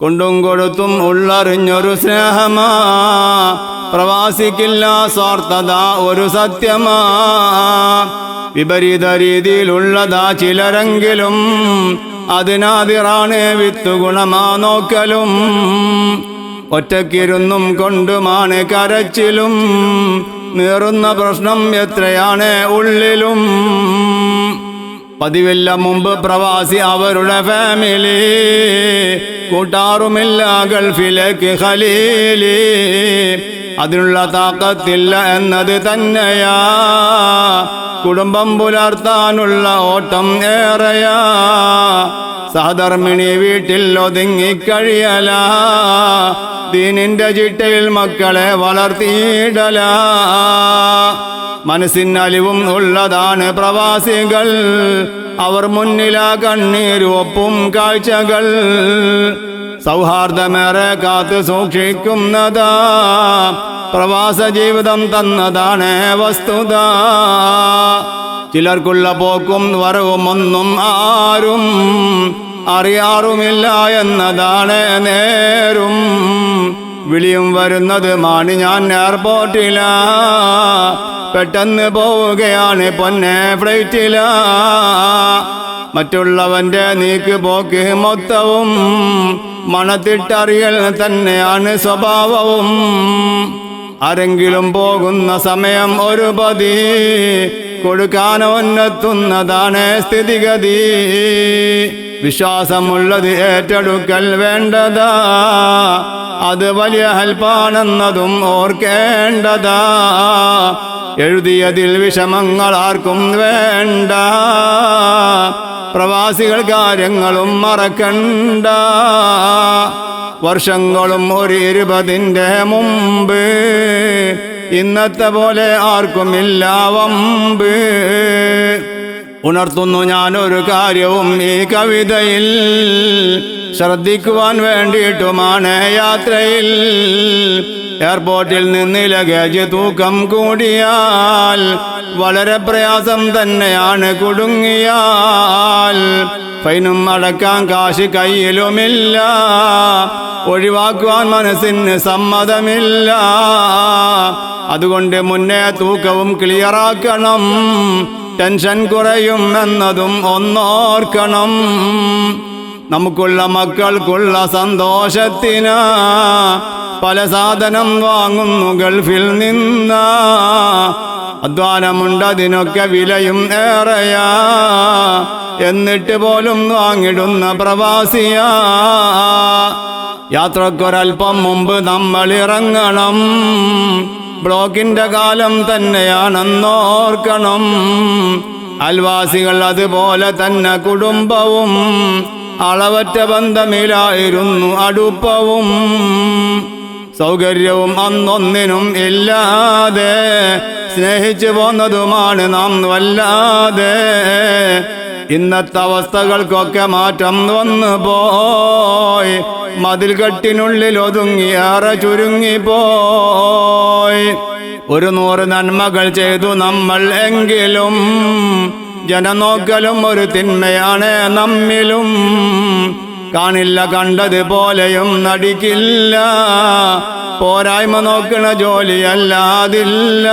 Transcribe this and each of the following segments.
കൊണ്ടും കൊടുത്തും ഉള്ളറിഞ്ഞൊരു സ്നേഹമാ. പ്രവാസിക്കില്ല സ്വാർത്ഥത ഒരു സത്യമാ. വിപരീത രീതിയിലുള്ളതാ ചിലരെങ്കിലും അതിനാതിറാണ് വിത്തുഗുണമാ നോക്കലും. ഒറ്റക്കിരുന്നും കൊണ്ടുമാണ് കരച്ചിലും. നീറുന്ന പ്രശ്നം എത്രയാണ് ഉള്ളിലും. പതിവില്ല മുമ്പ് പ്രവാസി അവരുടെ ഫാമിലി കൂട്ടാറുമില്ല ഗൾഫിലേക്ക് ഖലീലി. അതിനുള്ള താക്കത്തില്ല എന്നത് തന്നെയാ. കുടുംബം പുലർത്താനുള്ള ഓട്ടം ഏറെയാ. സഹധർമ്മിണി വീട്ടിൽ ഒതുങ്ങിക്കഴിയല ദീനിന്റെ ചിട്ടയിൽ മക്കളെ വളർത്തിയിടല. മനസ്സിനലിവും ഉള്ളതാണ് പ്രവാസികൾ. അവർ മുന്നിലാ കണ്ണീരൊപ്പും കാഴ്ചകൾ. സൗഹാർദ്ദമേറെ കാത്തു സൂക്ഷിക്കുന്നതാ. പ്രവാസ ജീവിതം തന്നതാണ് വസ്തുത. ചിലർക്കുള്ള പോക്കും വരവും ഒന്നും ആരും അറിയാറുമില്ല എന്നതാണ് നേരും. വിളിയും വരുന്നത് മാണി ഞാൻ എയർപോർട്ടില പെട്ടെന്ന് പോവുകയാണ് പൊന്നെ ഫ്ലൈറ്റില മറ്റുള്ളവന്റെ നീക്ക് പോക്ക് മൊത്തവും മണത്തിട്ടറിയൽ തന്നെയാണ് സ്വഭാവവും. ആരെങ്കിലും പോകുന്ന സമയം ഒരു പതി. കൊടുക്കാനൊന്നെത്തുന്നതാണ് സ്ഥിതിഗതി. വിശ്വാസമുള്ളത് ഏറ്റെടുക്കൽ വേണ്ടതാ. അത് വലിയ ഹൽപ്പാണെന്നതും ഓർക്കേണ്ടതാ. എഴുതിയതിൽ വിഷമങ്ങൾ ആർക്കും വേണ്ട. പ്രവാസികൾ കാര്യങ്ങളും മറക്കണ്ട. വർഷങ്ങളും ഒരു ഇരുപതിന്റെ മുമ്പ് ഇന്നത്തെ പോലെ ആർക്കും ആർക്കുമില്ല വമ്പ്. ഉണർത്തുന്നു ഞാനൊരു കാര്യവും ഈ കവിതയിൽ. ശ്രദ്ധിക്കുവാൻ വേണ്ടിയിട്ടുമാണ് യാത്രയിൽ. എയർപോർട്ടിൽ നിന്ന് ലഗേജ് തൂക്കം കൂടിയാൽ വളരെ പ്രയാസം തന്നെയാണ് കുടുങ്ങിയാൽ. ഫൈനും അടക്കാൻ കാശ് കയ്യിലുമില്ല. ഒഴിവാക്കുവാൻ മനസ്സിന് സമ്മതമില്ല. അതുകൊണ്ട് മുന്നേ തൂക്കവും ക്ലിയറാക്കണം. ടെൻഷൻ കുറയും എന്നതും ഒന്നോർക്കണം. നമുക്കുള്ള മക്കൾക്കുള്ള സന്തോഷത്തിന് പല സാധനം വാങ്ങുന്നു ഗൾഫിൽ നിന്ന. അധ്വാനമുണ്ടതിനൊക്കെ വിലയും ഏറെയാ. എന്നിട്ട് പോലും വാങ്ങിടുന്ന പ്രവാസിയ. യാത്രക്കൊരൽപ്പം മുമ്പ് നമ്മൾ ഇറങ്ങണം. ബ്ലോക്കിന്റെ കാലം തന്നെയാണെന്നോർക്കണം. അൽവാസികൾ അതുപോലെ തന്നെ കുടുംബവും അളവറ്റ ബന്ധമിലായിരുന്നു അടുപ്പവും. സൗകര്യവും അന്നൊന്നിനും ഇല്ലാതെ സ്നേഹിച്ചു പോന്നതുമാണ് നാം വല്ലാതെ ഇന്നത്തെ അവസ്ഥകൾക്കൊക്കെ മാറ്റം വന്നു പോയി മതിൽ കെട്ടിനുള്ളിൽ ഒതുങ്ങി ഏറെ ചുരുങ്ങി പോയി ഒരു നൂറ് നന്മകൾ ചെയ്തു നമ്മൾ എങ്കിലും ജനനോക്കലും ഒരു തിന്മയാണ് നമ്മിലും. കാണില്ല കണ്ടതുപോലെയും നടിക്കില്ല. പോരായ്മ നോക്കണ ജോലിയല്ലാതില്ല.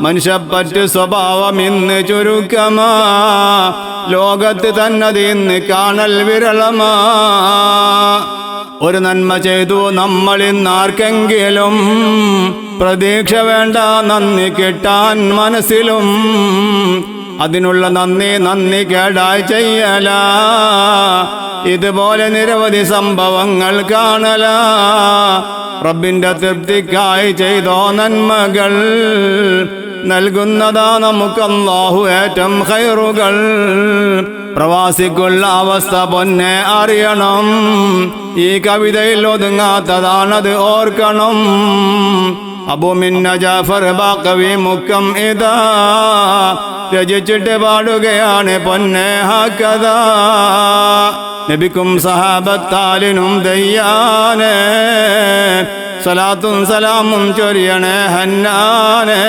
മനുഷ്യപ്പറ്റ് സ്വഭാവം ഇന്ന് ചുരുക്കമാ. ലോകത്ത് തന്നത് ഇന്ന് കാണൽ വിരളമാ. ഒരു നന്മ ചെയ്തു നമ്മൾ ഇന്നാർക്കെങ്കിലും പ്രതീക്ഷ വേണ്ട നന്ദി കിട്ടാൻ മനസ്സിലും. അതിനുള്ള നന്ദി നന്ദി കേടായി ചെയ്യല. ഇതുപോലെ നിരവധി സംഭവങ്ങൾ കാണല. റബ്ബിന്റെ തൃപ്തിക്കായി ചെയ്തോ നന്മകൾ. നൽകുന്നതാ നമുക്ക് ഏറ്റം ഖൈറുകൾ. പ്രവാസിക്കുള്ള അവസ്ഥ പൊന്നെ അറിയണം. ഈ കവിതയിൽ ഒതുങ്ങാത്തതാണത് ഓർക്കണം. അബുമിന്ന ജാഫർ ബാക്കവി മുക്കം ഇതാ. രചിച്ചിട്ട് പാടുകയാണ് പൊന്നെ ഹക്കഥ. നബിക്കും സഹാബത്താലിനും ദയ്യാനെ. സലാത്തും സലാമും ചൊരിയണേ ഹന്നാനേ.